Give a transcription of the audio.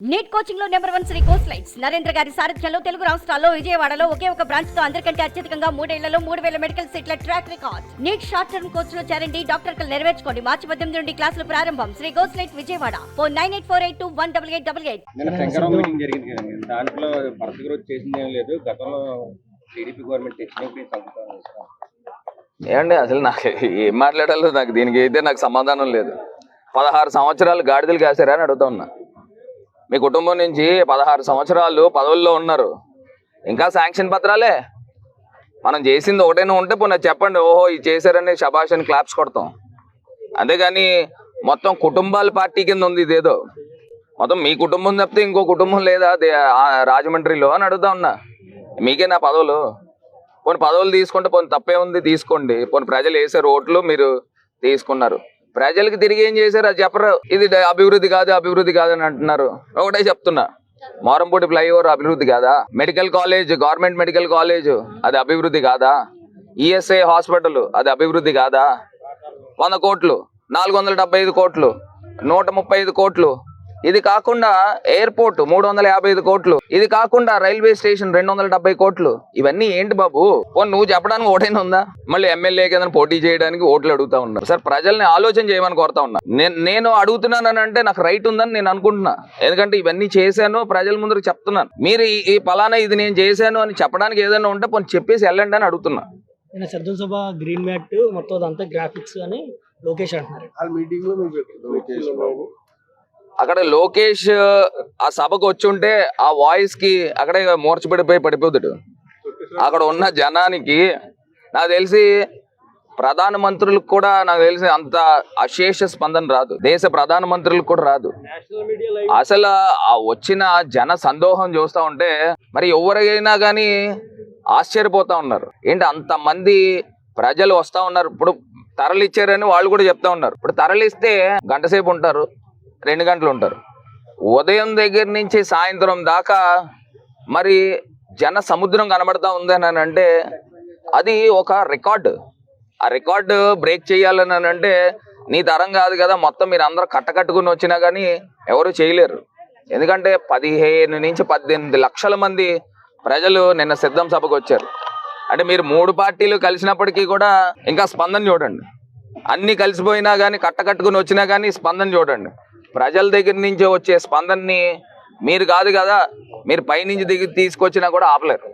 Neat కోచింగ్లో number one Sri course lights Narendra గారి సారథ్యంలో తెలుగు రాష్ట్రాల్లో విజయవాడలో ఒకే ఒక బ్రాంచ్తో అందరికంటే అత్యధికంగా మూడేళ్ళలో మూడు వేల మెడికల్ సీట్ల track record NEET short term కోర్స్లో చేరండి డాక్టర్ కలు నెరవేర్చుకోండి. మార్చి పద్దెనిమిది నుండి క్లాసులు ప్రారంభం. Sri course light Vijayawada. Four nine eight four eight two one double eight double eight. Meeting జరిగింది దాంట్లో భరత్ గ్రోత్ చేసింది ఏం లేదు. గతంలో టీడీపీ గవర్నమెంట్ ఏమండి అసలు నాకు ఏం మాట్లాడాలో నాకు దీనికి అయితే నాకు సమాధానం లేదు. పదహారు సంవత్సరాలు గాడిదలు కాసారా అని అడుగుతా ఉన్నా. మీ కుటుంబం నుంచి పదహారు సంవత్సరాలు పదవుల్లో ఉన్నారు. ఇంకా శాంక్షన్ పత్రాలే? మనం చేసింది ఒకటైనా ఉంటే పోనీ చెప్పండి. ఓహో ఇది చేశారని శబాష్ అని క్లాప్స్ కొడతాం. అంతేగాని మొత్తం కుటుంబాల పార్టీ కింద ఉంది ఇదేదో. మొత్తం మీ కుటుంబం తప్పితే ఇంకో కుటుంబం లేదా? రాజమండ్రిలో అని అడుగుతా ఉన్నా. మీకే నా పదవులు. పోనీ పదవులు తీసుకుంటే పోనీ తప్పే ఉంది తీసుకోండి. పోనీ ప్రజలు వేసే రోడ్లు మీరు తీసుకున్నారు. ప్రజలకు తిరిగి ఏం చేశారు? అది చెప్పరు. ఇది అభివృద్ధి కాదు అభివృద్ధి కాదు అని అంటున్నారు. ఒకటే చెప్తున్నా. మారంపూడి ఫ్లైఓవర్ అభివృద్ధి కాదా? Medical college government medical college అది అభివృద్ధి కాదా? ఈఎస్ఐ హాస్పిటల్ అది అభివృద్ధి కాదా? వంద కోట్లు నాలుగు వందల ఐదు కోట్లు నూట ముప్పై ఐదు కోట్లు ఇది కాకుండా ఎయిర్పోర్ట్ మూడు వందల యాభై ఐదు కోట్లు. ఇది కాకుండా రైల్వే స్టేషన్ రెండు వందల డెబ్బై కోట్లు. ఇవన్నీ ఏంటి బాబు? పోనీ నువ్వు చెప్పడానికి ఓటైనా ఉందా? మళ్ళీ ఎమ్మెల్యే కింద పోటీ చేయడానికి ఓట్లు అడుగుతా ఉన్నారు సార్ ప్రజల్ని ఆలోచన చేయమని కోరుతా ఉన్నా. నేను నేను అడుగుతున్నానని అంటే నాకు రైట్ ఉందని నేను అనుకుంటున్నా. ఎందుకంటే ఇవన్నీ చేశాను ప్రజల ముందర చెప్తున్నాను. మీరు ఈ- పలానా ఇది నేను చేశాను అని చెప్పడానికి ఏదైనా ఉంటే పోనీ చెప్పేసి వెళ్ళండి అని అడుగుతున్నా. గ్రీన్ మ్యాట్ మొత్తం అదంతా గ్రాఫిక్స్ అని లోకేష్ అంటున్నారు. ఆ మీటింగ్లో మీకు అక్కడ లోకేష్ ఆ సభకు వచ్చి ఉంటే ఆ వాయిస్కి అక్కడే మూర్చబడిపోయి పడిపోతాడు. అక్కడ ఉన్న జనానికి నాకు తెలిసి ప్రధాన మంత్రులకు కూడా నాకు తెలిసి అంత అశేష స్పందన రాదు. దేశ ప్రధాన మంత్రులకు కూడా రాదు. అసలు ఆ వచ్చిన జన సందోహం చూస్తా ఉంటే మరి ఎవరైనా కానీ ఆశ్చర్యపోతా ఉన్నారు. ఏంటి అంతమంది ప్రజలు వస్తా ఉన్నారు. ఇప్పుడు తరలిచ్చారని వాళ్ళు కూడా చెప్తా ఉన్నారు. ఇప్పుడు తరలిస్తే గంట సేపు ఉంటారు. రెండు గంటలు ఉంటారు. ఉదయం దగ్గర నుంచి సాయంత్రం దాకా మరి జన సముద్రం కనబడతా ఉందని అంటే అది ఒక రికార్డు. ఆ రికార్డు బ్రేక్ చేయాలని అంటే నీ తరం కాదు కదా మొత్తం మీరు అందరూ కట్టకట్టుకుని వచ్చినా కానీ ఎవరు చేయలేరు. ఎందుకంటే పదిహేను నుంచి పద్దెనిమిది లక్షల మంది ప్రజలు నిన్న సిద్ధం సభకు వచ్చారు. అంటే మీరు మూడు పార్టీలు కలిసినప్పటికీ కూడా ఇంకా స్పందన చూడండి. అన్ని కలిసిపోయినా కానీ కట్టకట్టుకుని వచ్చినా కానీ స్పందన చూడండి. ప్రజల దగ్గర నుంచి వచ్చే స్పందనని మీరు కాదు కదా మీరు పైనుంచి దిగి తీసుకొచ్చినా కూడా ఆపలేరు.